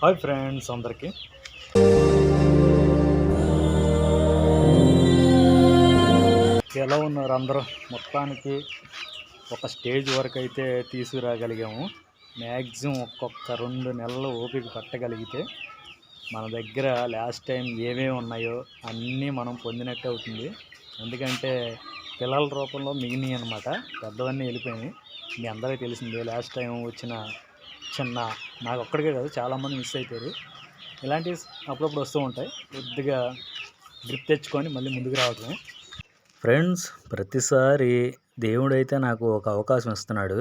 Hi friends అందరికీ. ఎలా ఉన్నారు అందరూ? మొత్తానికి ఒక స్టేజ్ వరకు అయితే తీసుకురాగలిగాము. మ్యాక్సిమం ఒక్కొక్క రెండు నెలలు ఓపిక పట్టగలిగితే మన దగ్గర లాస్ట్ టైం ఏమేమి ఉన్నాయో అన్నీ మనం పొందినట్టు అవుతుంది. ఎందుకంటే పిల్లల రూపంలో మిగిలినాయి అనమాట పెద్దవన్నీ వెళ్ళిపోయినాయి. మీ అందరికీ తెలిసిందే లాస్ట్ టైం వచ్చిన చిన్న నాకు ఒక్కడికే కాదు చాలామంది మిస్ అయిపోయారు. ఇలాంటివి అప్పుడప్పుడు వస్తూ ఉంటాయి. కొద్దిగా గ్రిప్ తెచ్చుకొని మళ్ళీ ముందుకు రావటమే ఫ్రెండ్స్ ప్రతిసారి దేవుడైతే నాకు ఒక అవకాశం ఇస్తున్నాడు.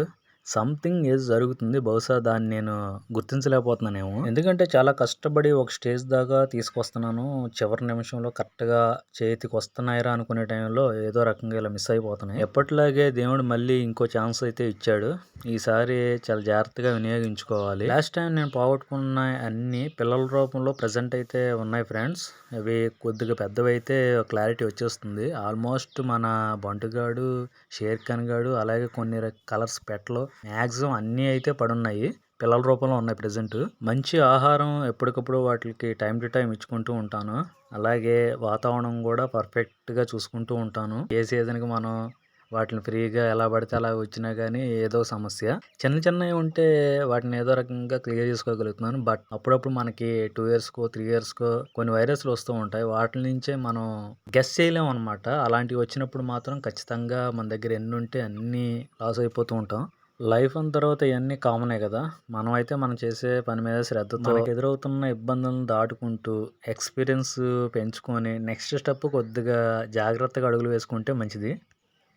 సంథింగ్ ఏదో జరుగుతుంది. బహుశా దాన్ని నేను గుర్తించలేకపోతున్నానేమో. ఎందుకంటే చాలా కష్టపడి ఒక స్టేజ్ దాకా తీసుకొస్తున్నాను. చివరి నిమిషంలో కరెక్ట్గా చేతికి వస్తున్నాయిరా అనుకునే టైంలో ఏదో రకంగా ఇలా మిస్ అయిపోతున్నాయి. ఎప్పటిలాగే దేవుడు మళ్ళీ ఇంకో ఛాన్స్ అయితే ఇచ్చాడు. ఈసారి చాలా జాగ్రత్తగా వినియోగించుకోవాలి. లాస్ట్ టైం నేను పోగొట్టుకున్న అన్ని పిల్లల రూపంలో ప్రజెంట్ అయితే ఉన్నాయి ఫ్రెండ్స్ అవి కొద్దిగా పెద్దవి అయితే క్లారిటీ వచ్చేస్తుంది. ఆల్మోస్ట్ మన బంటుగాడు షేర్ ఖాన్ గాడు అలాగే కొన్ని కలర్స్ పెట్టలు మ్యాక్సిమం అన్నీ అయితే పడున్నాయి. పిల్లల రూపంలో ఉన్నాయి ప్రజెంట్. మంచి ఆహారం ఎప్పటికప్పుడు వాటికి టైం టు టైం ఇచ్చుకుంటూ ఉంటాను. అలాగే వాతావరణం కూడా పర్ఫెక్ట్గా చూసుకుంటూ ఉంటాను. ఏ సీజన్కి మనం వాటిని ఫ్రీగా ఎలా పడితే అలా వచ్చినా కానీ ఏదో సమస్య. చిన్న చిన్నవి ఉంటే వాటిని ఏదో రకంగా క్లియర్ చేసుకోగలుగుతున్నాను. బట్ అప్పుడప్పుడు మనకి టూ ఇయర్స్కో త్రీ ఇయర్స్కో కొన్ని వైరస్లు వస్తూ ఉంటాయి. వాటి నుంచే మనం గెస్ చేయలేము అనమాట అలాంటివి వచ్చినప్పుడు మాత్రం ఖచ్చితంగా మన దగ్గర ఎన్ని ఉంటే అన్నీ లాస్ అయిపోతూ ఉంటాం. లైఫ్ అన్న తర్వాత ఇవన్నీ కామనే కదా? మనం అయితే మనం చేసే పని మీద శ్రద్ధతో మనకు ఎదురవుతున్న ఇబ్బందులను దాటుకుంటూ ఎక్స్పీరియన్స్ పెంచుకొని నెక్స్ట్ స్టెప్ కొద్దిగా జాగ్రత్తగా అడుగులు వేసుకుంటే మంచిది.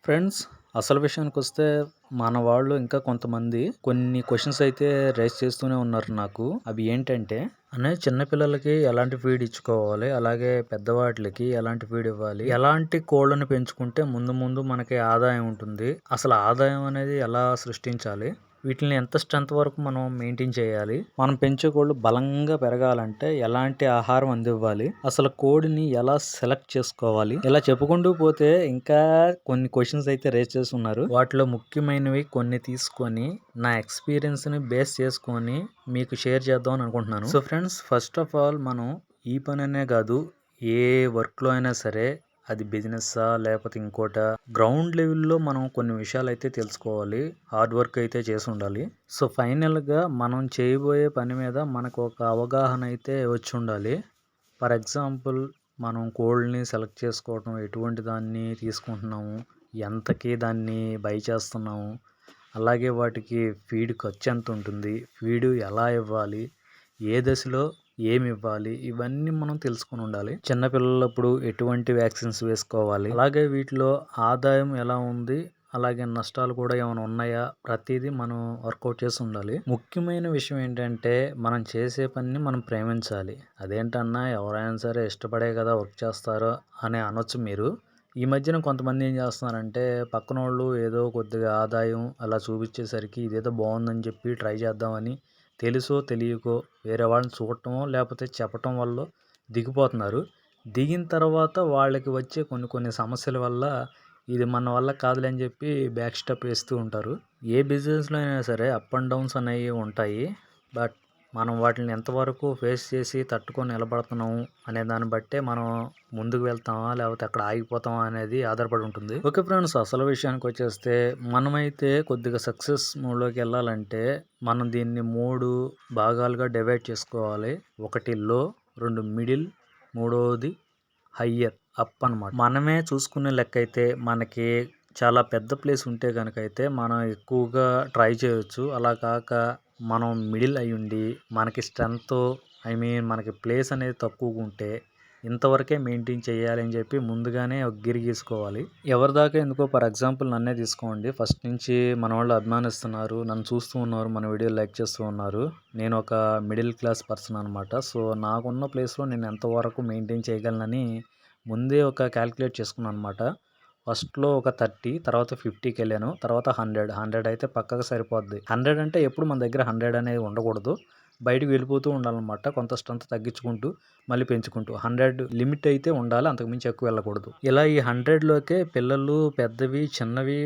ఫ్రెండ్స్ అసలు విషయానికి వస్తే మన వాళ్ళు ఇంకా కొంతమంది కొన్ని క్వశ్చన్స్ అయితే రైస్ చేస్తూనే ఉన్నారు నాకు. అవి ఏంటంటే అనే చిన్నపిల్లలకి ఎలాంటి ఫీడ్ ఇచ్చుకోవాలి? అలాగే పెద్దవాటికి ఎలాంటి ఫీడ్ ఇవ్వాలి? ఎలాంటి కోళ్ళను పెంచుకుంటే ముందు ముందు మనకి ఆదాయం ఉంటుంది? అసలు ఆదాయం అనేది ఎలా సృష్టించాలి? వీటిని ఎంత స్ట్రెంత్ వరకు మనం మెయింటైన్ చేయాలి? మనం పెంచే కోళ్ళు బలంగా పెరగాలంటే ఎలాంటి ఆహారం అందివ్వాలి? అసలు కోడిని ఎలా సెలెక్ట్ చేసుకోవాలి? ఇలా చెప్పుకుంటూ పోతే ఇంకా కొన్ని క్వశ్చన్స్ అయితే రేస్ చేస్తున్నారు. వాటిలో ముఖ్యమైనవి కొన్ని తీసుకొని నా ఎక్స్పీరియన్స్ని బేస్ చేసుకొని మీకు షేర్ చేద్దాం అని అనుకుంటున్నాను. So friends first of all మనం ఈ పని అనే కాదు ఏ వర్క్లో అయినా సరే అది బిజినెస్సా లేకపోతే ఇంకోట? గ్రౌండ్ లెవెల్లో మనం కొన్ని విషయాలు అయితే తెలుసుకోవాలి. హార్డ్ వర్క్ అయితే చేసి ఉండాలి సో ఫైనల్గా మనం చేయబోయే పని మీద మనకు ఒక అవగాహన అయితే వచ్చి ఉండాలి ఫర్ ఎగ్జాంపుల్ మనం కోల్డ్ని సెలెక్ట్ చేసుకోవటం ఎటువంటి దాన్ని తీసుకుంటున్నాము ఎంతకి దాన్ని బై చేస్తున్నాము అలాగే వాటికి ఫీడ్ ఖర్చు ఎంత ఉంటుంది ఫీడ్ ఎలా ఇవ్వాలి ఏ దశలో ఏమి ఇవ్వాలి ఇవన్నీ మనం తెలుసుకుని ఉండాలి. చిన్నపిల్లలప్పుడు ఎటువంటి వ్యాక్సిన్స్ వేసుకోవాలి? అలాగే వీటిలో ఆదాయం ఎలా ఉంది? అలాగే నష్టాలు కూడా ఏమైనా ఉన్నాయా? ప్రతిదీ మనం వర్కౌట్ చేసి ఉండాలి. ముఖ్యమైన విషయం ఏంటంటే మనం చేసే పనిని మనం ప్రేమించాలి. అదేంటన్నా ఎవరైనా సరే ఇష్టపడే కదా వర్క్ చేస్తారో అని అనొచ్చు మీరు. ఈ మధ్యన కొంతమంది ఏం చేస్తున్నారంటే పక్కన వాళ్ళు ఏదో కొద్దిగా ఆదాయం అలా చూపించేసరికి ఇదేదో బాగుందని చెప్పి ట్రై చేద్దామని తెలుసో తెలియకో వేరే వాళ్ళని చూడటమో లేకపోతే చెప్పటం వల్ల దిగిపోతున్నారు. దిగిన తర్వాత వాళ్ళకి వచ్చే కొన్ని కొన్ని సమస్యల వల్ల ఇది మన వల్ల కాదులే అని చెప్పి బ్యాక్ స్టెప్ వేస్తూ ఉంటారు. ఏ బిజినెస్లో అయినా సరే అప్ అండ్ డౌన్స్ అనేవి ఉంటాయి. బట్ మనం వాటిని ఎంతవరకు ఫేస్ చేసి తట్టుకొని నిలబడుతున్నాము అనే దాన్ని బట్టే మనం ముందుకు వెళ్తామా లేకపోతే అక్కడ ఆగిపోతామా అనేది ఆధారపడి ఉంటుంది. ఓకే ఫ్రెండ్స్ అసలు విషయానికి వచ్చేస్తే మనమైతే కొద్దిగా సక్సెస్ మూడ్లోకి వెళ్ళాలంటే మనం దీన్ని మూడు భాగాలుగా డివైడ్ చేసుకోవాలి. ఒకటి లో రెండు మిడిల్ మూడవది హయ్యర్ అప్ అనమాట మనమే చూసుకునే లెక్క అయితే మనకి చాలా పెద్ద ప్లేస్ ఉంటే కనుక అయితే మనం ఎక్కువగా ట్రై చేయొచ్చు. అలా కాక మనం మిడిల్ అయ్యుండి మనకి స్ట్రెంత్ ఐ మీన్ మనకి ప్లేస్ అనేది తక్కువగా ఉంటే ఇంతవరకే మెయింటైన్ చేయాలి అని చెప్పి ముందుగానే ఒక గిరి గీసుకోవాలి. ఎవరి దాకా ఎందుకో ఫర్ ఎగ్జాంపుల్ నన్నే తీసుకోండి. ఫస్ట్ నుంచి మన వాళ్ళు అభిమానిస్తున్నారు నన్ను చూస్తూ ఉన్నారు మన వీడియో లైక్ చేస్తూ ఉన్నారు. నేను ఒక మిడిల్ క్లాస్ పర్సన్ అనమాట సో నాకున్న ప్లేస్లో నేను ఎంతవరకు మెయింటైన్ చేయగలనని ముందే ఒక క్యాలిక్యులేట్ చేసుకున్నాను అనమాట ఫస్ట్లో ఒక థర్టీ తర్వాత ఫిఫ్టీకి వెళ్ళాను తర్వాత హండ్రెడ్. హండ్రెడ్ అయితే పక్కకు సరిపోద్ది. హండ్రెడ్ అంటే ఎప్పుడు మన దగ్గర హండ్రెడ్ అనేది ఉండకూడదు. బయటకు వెళ్ళిపోతూ ఉండాలన్నమాట కొంత స్ట్రెంత్ తగ్గించుకుంటూ మళ్ళీ పెంచుకుంటూ. హండ్రెడ్ లిమిట్ అయితే ఉండాలి అంతకుమించి ఎక్కువ వెళ్ళకూడదు. ఇలా ఈ హండ్రెడ్లోకే పిల్లలు పెద్దవి చిన్నవి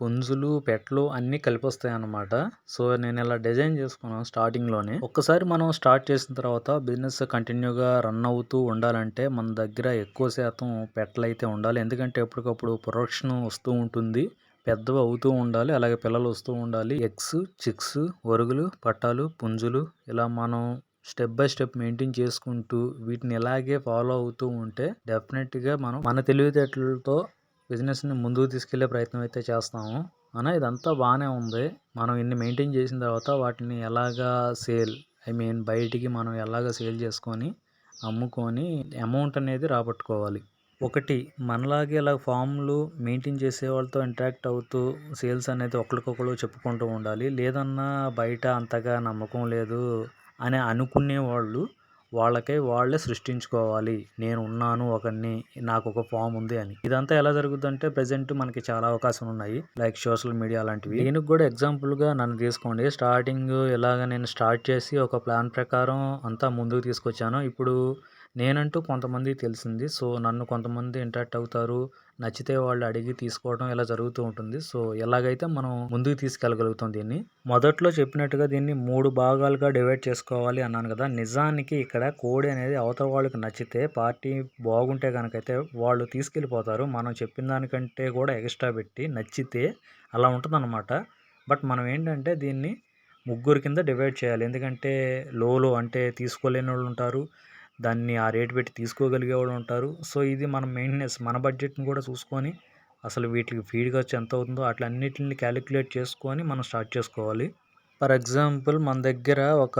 పుంజులు పెట్టలు అన్నీ కలిపి వస్తాయి అన్నమాట సో నేను ఇలా డిజైన్ చేసుకున్నాను స్టార్టింగ్లోనే. ఒక్కసారి మనం స్టార్ట్ చేసిన తర్వాత బిజినెస్ కంటిన్యూగా రన్ అవుతూ ఉండాలంటే మన దగ్గర ఎక్కువ శాతం పెట్టలు అయితే ఉండాలి. ఎందుకంటే ఎప్పటికప్పుడు ప్రొడక్షన్ వస్తూ ఉంటుంది. పెద్దవి అవుతూ ఉండాలి. అలాగే పిల్లలు వస్తూ ఉండాలి. ఎగ్స్ చిక్స్ ఒరుగులు పట్టాలు పుంజులు ఇలా మనం స్టెప్ బై స్టెప్ మెయింటైన్ చేసుకుంటూ వీటిని ఇలాగే ఫాలో అవుతూ ఉంటే డెఫినెట్గా మనం మన తెలివితేటలతో బిజినెస్ని ముందుకు తీసుకెళ్ళే ప్రయత్నం అయితే చేస్తాము. అన్న ఇదంతా బాగానే ఉంది. మనం ఇన్ని మెయింటైన్ చేసిన తర్వాత వాటిని ఎలాగా సేల్ ఐ మీన్ బయటికి మనం ఎలాగ సేల్ చేసుకొని అమ్ముకొని అమౌంట్ అనేది రాబట్టుకోవాలి. ఒకటి మనలాగే ఇలా ఫామ్లు మెయింటైన్ చేసే వాళ్ళతో ఇంటరాక్ట్ అవుతూ సేల్స్ అనేది ఒకరికొకరు చెప్పుకుంటూ ఉండాలి. లేదన్నా బయట అంతగా నమ్మకం లేదు అని అనుకునే వాళ్ళు వాళ్ళకై వాళ్ళే సృష్టించుకోవాలి. నేను ఉన్నాను ఒకరిని నాకు ఒక ఫామ్ ఉంది అని. ఇదంతా ఎలా జరుగుతుందంటే ప్రజెంట్ మనకి చాలా అవకాశాలు ఉన్నాయి లైక్ సోషల్ మీడియా లాంటివి. దీనికి కూడా ఎగ్జాంపుల్గా నన్ను తీసుకోండి. స్టార్టింగ్ ఇలాగ నేను స్టార్ట్ చేసి ఒక ప్లాన్ ప్రకారం అంతా ముందుకు తీసుకొచ్చాను ఇప్పుడు నేనంటూ కొంతమంది తెలిసింది. సో నన్ను కొంతమంది ఇంటరాక్ట్ అవుతారు. నచ్చితే వాళ్ళు అడిగి తీసుకోవడం ఇలా జరుగుతూ ఉంటుంది. సో ఎలాగైతే మనం ముందుకు తీసుకెళ్ళగలుగుతాం దీన్ని మొదట్లో చెప్పినట్టుగా దీన్ని మూడు భాగాలుగా డివైడ్ చేసుకోవాలి అన్నాను కదా. నిజానికి ఇక్కడ కోడి అనేది అవతల వాళ్ళకి నచ్చితే పార్టీ బాగుంటే కనుకైతే వాళ్ళు తీసుకెళ్ళిపోతారు. మనం చెప్పిన దానికంటే కూడా ఎక్స్ట్రా పెట్టి నచ్చితే అలా ఉంటుందన్నమాట. బట్ మనం ఏంటంటే దీన్ని ముగ్గురు కింద డివైడ్ చేయాలి. ఎందుకంటే లోలో అంటే తీసుకోలేని వాళ్ళు ఉంటారు. దాన్ని ఆ రేటు పెట్టి తీసుకోగలిగే వాళ్ళు ఉంటారు. సో ఇది మన మెయింటెనెన్స్ మన బడ్జెట్ని కూడా చూసుకొని అసలు వీటికి ఫీడ్ ఖర్చు ఎంత అవుతుందో అట్లా అన్నిటిని క్యాలిక్యులేట్ చేసుకొని మనం స్టార్ట్ చేసుకోవాలి. ఫర్ ఎగ్జాంపుల్ మన దగ్గర ఒక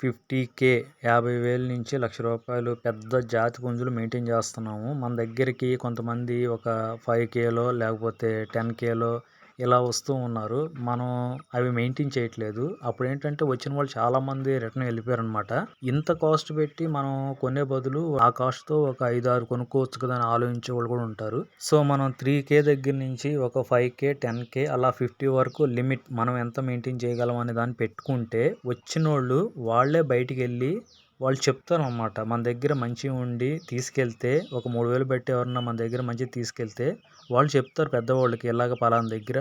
ఫిఫ్టీ కే యాభై వేల నుంచి లక్ష రూపాయలు పెద్ద జాతి పుంజులు మెయింటైన్ చేస్తున్నాము. మన దగ్గరికి కొంతమంది ఒక ఫైవ్ కేలో లేకపోతే టెన్ కేలో ఇలా వస్తూ ఉన్నారు. మనం అవి మెయింటైన్ చేయట్లేదు. అప్పుడు ఏంటంటే వచ్చిన వాళ్ళు చాలా మంది రిటర్న్ వెళ్ళిపోయారు అనమాట ఇంత కాస్ట్ పెట్టి మనం కొనే బదులు ఆ కాస్ట్తో ఒక ఐదు ఆరు కొనుక్కోవచ్చు కదా అని ఆలోచించే వాళ్ళు కూడా ఉంటారు. సో మనం త్రీ కే దగ్గర నుంచి ఒక ఫైవ్ కే టెన్ కే అలా ఫిఫ్టీ వరకు లిమిట్ మనం ఎంత మెయింటైన్ చేయగలం అనే దాన్ని పెట్టుకుంటే వచ్చిన వాళ్ళు వాళ్ళే బయటికి వెళ్ళి వాళ్ళు చెప్తారనమాట మన దగ్గర మంచిగా ఉండి తీసుకెళ్తే ఒక మూడు వేలు పెట్టి ఎవరన్నా మన దగ్గర మంచిగా తీసుకెళ్తే వాళ్ళు చెప్తారు పెద్దవాళ్ళకి ఇలాగ పలానా దగ్గర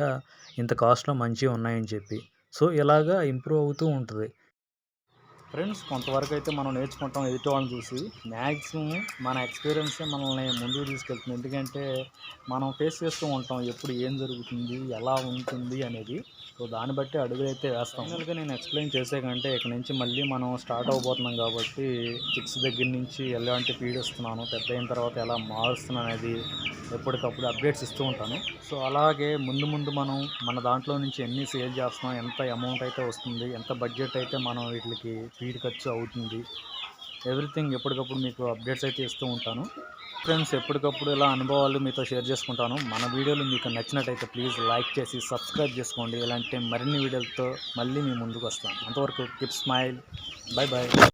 ఇంత కాస్ట్లో మంచిగా ఉన్నాయని చెప్పి. సో ఇలాగా ఇంప్రూవ్ అవుతూ ఉంటుంది. ఫ్రెండ్స్ కొంతవరకు అయితే మనం నేర్చుకుంటాం ఎదుటి వాళ్ళని చూసి. మ్యాక్సిమం మన ఎక్స్పీరియన్సే మనల్ని ముందుకు తీసుకెళ్తుంది. ఎందుకంటే మనం ఫేస్ చేస్తూ ఉంటాం ఎప్పుడు ఏం జరుగుతుంది ఎలా ఉంటుంది అనేది. సో దాన్ని బట్టి అడుగులైతే అయితే వేస్తాం. ఫైనల్గా నేను ఎక్స్ప్లెయిన్ చేసే కంటే ఇక్కడ నుంచి మళ్ళీ మనం స్టార్ట్ అవ్వబోతున్నాం కాబట్టి చిక్స్ దగ్గర నుంచి ఎలాంటి ఫీడ్ ఇస్తున్నాను పెద్ద అయిన తర్వాత ఎలా మారుస్తున్నాను అనేది ఎప్పటికప్పుడు అప్డేట్స్ ఇస్తూ ఉంటాను. సో అలాగే ముందు ముందు మనం మన దాంట్లో నుంచి ఎన్ని సేల్ చేస్తున్నాం ఎంత అమౌంట్ అయితే వస్తుంది ఎంత బడ్జెట్ అయితే మనం వీటికి ఫీడ్ ఖర్చు అవుతుంది. ఎవ్రీథింగ్ ఎప్పటికప్పుడు మీకు అప్డేట్స్ అయితే ఇస్తూ ఉంటాను. ఫ్రెండ్స్ ఎప్పటికప్పుడు ఇలా అనుభవాలు మీతో షేర్ చేసుకుంటాను. మన వీడియోలు మీకు నచ్చినట్టయితే ప్లీజ్ లైక్ చేసి సబ్స్క్రైబ్ చేసుకోండి. ఇలాంటి మరిన్ని వీడియోలతో మళ్ళీ మీ ముందుకు వస్తాను. అంతవరకు టిప్ స్మైల్ బాయ్ బాయ్